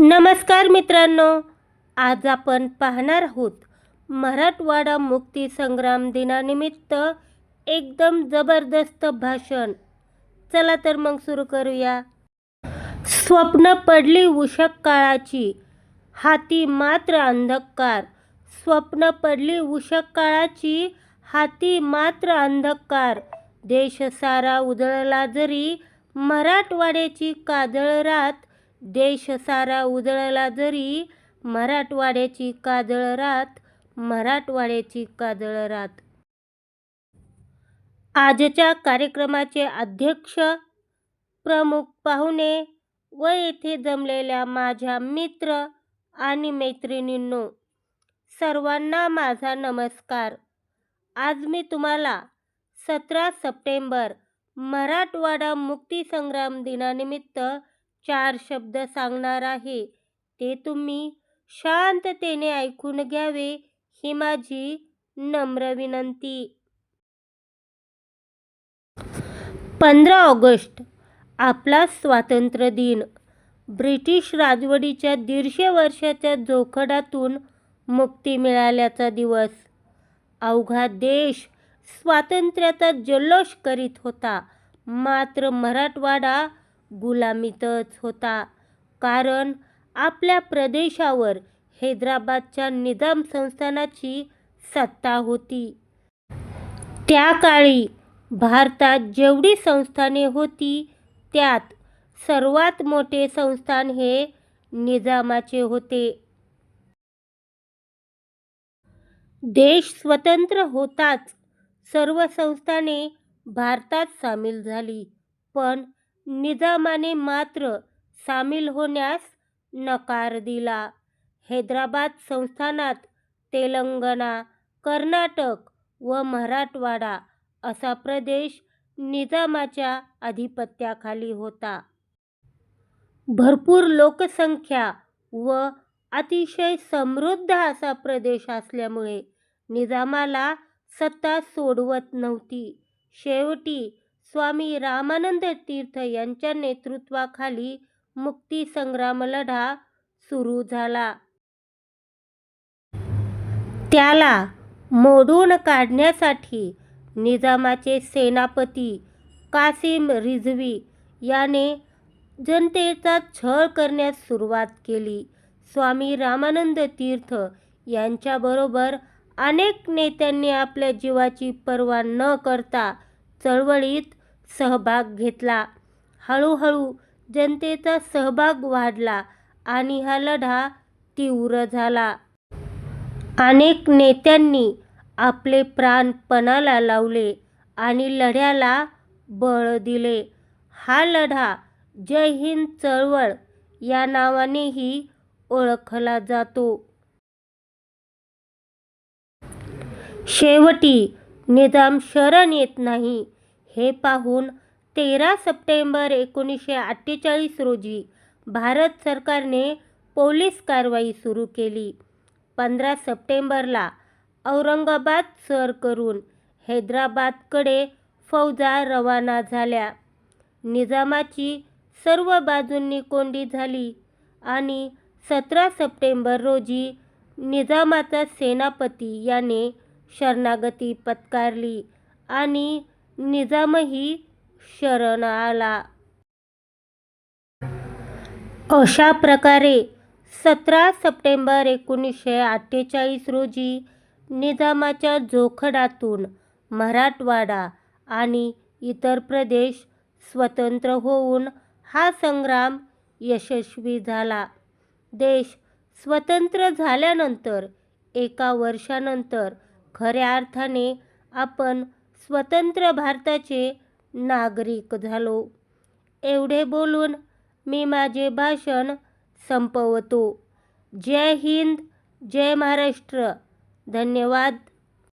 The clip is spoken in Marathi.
नमस्कार मित्रांनो आज आपण पाहणार आहोत मराठवाडा मुक्ती संग्राम दिनानिमित्त एकदम जबरदस्त भाषण. चला तर मग सुरू करूया. स्वप्न पडली उषक काळाची हाती मात्र अंधकार. स्वप्न पडली उषक काळाची हाती मात्र अंधकार. देश सारा उजळला जरी मराठवाड्याची काजळ रात देश सारा उजळला जरी मराठवाड्याची काजळ रात मराठवाड्याची काजळ रात. आजच्या कार्यक्रमाचे अध्यक्ष प्रमुख पाहुणे व येथे जमलेल्या माझ्या मित्र आणि मैत्रिणींनो सर्वांना माझा नमस्कार. आज मी तुम्हाला सतरा सप्टेंबर मराठवाडा मुक्तीसंग्राम दिनानिमित्त चार शब्द सांगणार आहे. ते तुम्ही शांततेने ऐकून घ्यावे ही माझी नम्र विनंती. पंधरा ऑगस्ट आपला स्वातंत्र्य दिन. ब्रिटिश राजवटीच्या दीडशे वर्षाच्या जोखडातून मुक्ती मिळाल्याचा दिवस. अवघा देश स्वातंत्र्याचा जल्लोष करीत होता. मात्र मराठवाडा गुलामीतच होता. कारण आपल्या प्रदेशावर हैदराबादच्या निजाम संस्थानाची सत्ता होती. त्या काळी भारतात जेवढी संस्थाने होती त्यात सर्वात मोठे संस्थान हे निजामाचे होते. देश स्वतंत्र होताच सर्व संस्थाने भारतात सामील झाली. पण निजामाने मात्र सामील होण्यास नकार दिला. हैदराबाद संस्थानात तेलंगणा कर्नाटक व मराठवाडा असा प्रदेश निजामाच्या अधिपत्याखाली होता. भरपूर लोकसंख्या व अतिशय समृद्ध असा प्रदेश असल्यामुळे निजामाला सत्ता सोडवत नव्हती. शेवटी स्वामी रामानंद तीर्थ यांच्या नेतृत्वाखाली मुक्ती संग्राम लढा सुरू झाला. त्याला मोडून काढण्यासाठी निजामाचे सेनापती कासिम रिझवी याने जनतेचा छळ करण्यास सुरुवात केली. स्वामी रामानंद तीर्थ यांच्याबरोबर अनेक नेत्यांनी आपल्या जीवाची पर्वा न करता चळवळीत सहभाग घेतला. हळूहळू जनतेचा सहभाग वाढला आणि हा लढा तीव्र झाला. अनेक नेत्यांनी आपले प्राण पणाला लावले आणि लढ्याला बळ दिले. हा लढा जय हिंद चळवळ या नावानेही ओळखला जातो. शेवटी निजाम शरण येत नाही. हे पाहून तेरा सप्टेंबर एकोणीसशे अठ्ठेचाळीस रोजी भारत सरकारने पोलीस कारवाई सुरू केली. पंधरा सप्टेंबरला औरंगाबाद सर करून हैदराबादकडे फौजा रवाना झाल्या. निजामाची सर्व बाजूंनी कोंडी झाली आणि सतरा सप्टेंबर रोजी निजामाचा सेनापती याने शरणागती पत्कारली आणि निजामही शरण आला अशा प्रकारे सतरा सप्टेंबर एकोणीसशे अठ्ठेचाळीस रोजी निजामाच्या जोखडातून मराठवाडा आणि इतर प्रदेश स्वतंत्र होऊन हा संग्राम यशस्वी झाला. देश स्वतंत्र झाल्यानंतर एका वर्षानंतर खऱ्या अर्थाने आपण स्वतंत्र भारताचे नागरिक झालो. एवढे बोलून मी माझे भाषण संपवतो. जय हिंद जय महाराष्ट्र. धन्यवाद.